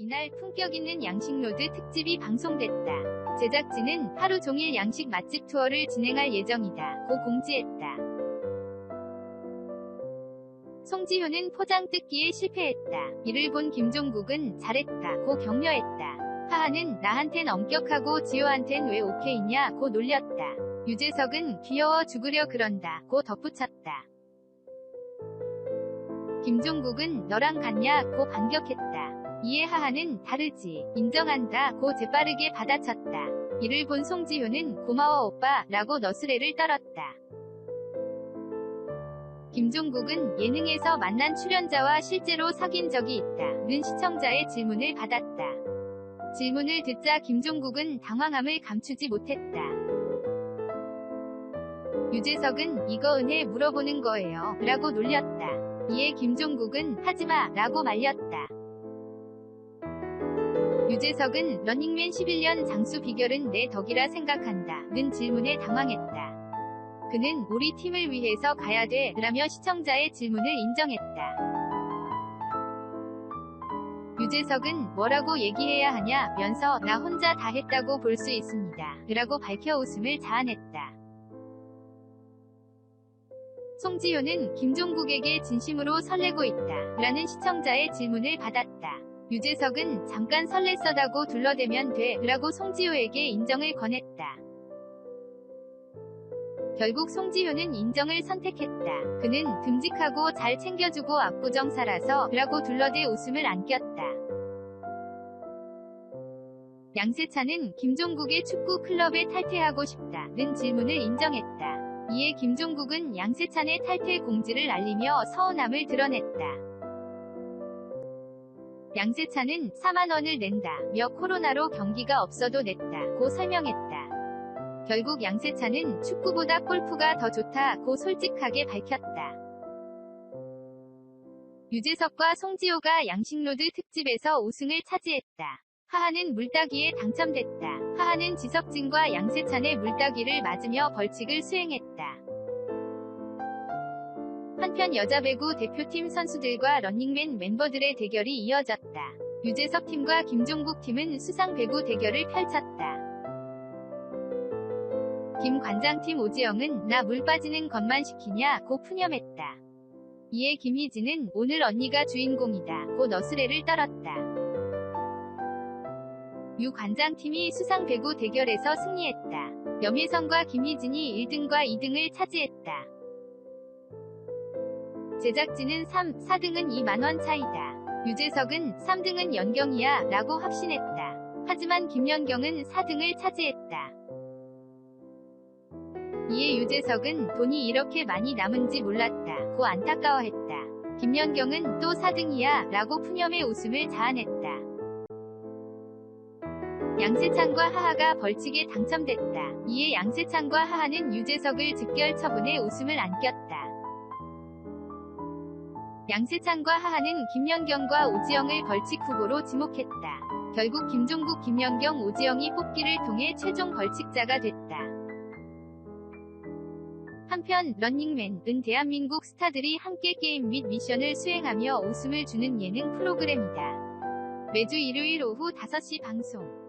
이날 품격 있는 양식로드 특집이 방송됐다. 제작진은 하루 종일 양식 맛집 투어를 진행할 예정이다. 고 공지했다. 송지효는 포장 뜯기에 실패했다. 이를 본 김종국은 잘했다. 고 격려했다. 하하는 나한텐 엄격하고 지효한텐 왜 오케이냐 고 놀렸다. 유재석은 귀여워 죽으려 그런다. 고 덧붙였다. 김종국은 너랑 같냐 고 반격했다. 이에 하하는 다르지 인정한다 고 재빠르게 받아쳤다. 이를 본 송지효는 고마워 오빠 라고 너스레를 떨었다. 김종국은 예능에서 만난 출연자와 실제로 사귄 적이 있다. 는 시청자의 질문을 받았다. 질문을 듣자 김종국은 당황함을 감추지 못했다. 유재석은 이거 은혜 물어보는 거예요. 라고 놀렸다. 이에 김종국은 하지마 라고 말렸다. 유재석은 러닝맨 11년 장수 비결은 내 덕이라 생각한다. 는 질문에 당황했다. 그는 우리 팀을 위해서 가야 돼 라며 시청자의 질문을 인정했다. 유재석은 뭐라고 얘기해야 하냐 면서 나 혼자 다 했다고 볼 수 있습니다. 라고 밝혀 웃음을 자아냈다. 송지효는 김종국에게 진심으로 설레고 있다. 라는 시청자의 질문을 받았다. 유재석은 잠깐 설렜어다고 둘러대면 돼. 라고 송지효에게 인정을 권했다. 결국 송지효는 인정을 선택했다. 그는 듬직하고 잘 챙겨주고 압구정사라서 라고 둘러대 웃음을 안겼다. 양세찬은 김종국의 축구 클럽에 탈퇴하고 싶다는 질문을 인정했다. 이에 김종국은 양세찬의 탈퇴 공지를 알리며 서운함을 드러냈다. 양세찬은 4만원을 낸다며 코로나로 경기가 없어도 냈다고 설명했다. 결국 양세찬은 축구보다 골프가 더 좋다고 솔직하게 밝혔다. 유재석과 송지효가 양식로드 특집에서 우승을 차지했다. 하하는 물따기에 당첨됐다. 하하는 지석진과 양세찬의 물따기를 맞으며 벌칙을 수행했다. 한편 여자 배구 대표팀 선수들과 런닝맨 멤버들의 대결이 이어졌다. 유재석 팀과 김종국 팀은 수상 배구 대결을 펼쳤다. 김 관장팀 오지영은 나 물 빠지는 것만 시키냐 고 푸념했다. 이에 김희진은 오늘 언니가 주인공이다 고 너스레를 떨었다. 유 관장팀이 수상 배구 대결에서 승리했다. 염혜성과 김희진이 1등과 2등을 차지했다. 제작진은 3, 4등은 2만원 차이다. 유재석은 3등은 연경이야 라고 확신했다. 하지만 김연경은 4등을 차지했다. 이에 유재석은 돈이 이렇게 많이 남은지 몰랐다. 고 안타까워했다. 김연경은 또 4등이야 라고 푸념의 웃음을 자아냈다. 양세찬과 하하가 벌칙에 당첨됐다. 이에 양세찬과 하하는 유재석을 즉결 처분해 웃음을 안겼다. 양세찬과 하하는 김연경과 오지영을 벌칙 후보로 지목했다. 결국 김종국, 김연경, 오지영이 뽑기를 통해 최종 벌칙자가 됐다. 한편 런닝맨은 대한민국 스타들이 함께 게임 및 미션을 수행하며 웃음을 주는 예능 프로그램이다. 매주 일요일 오후 5시 방송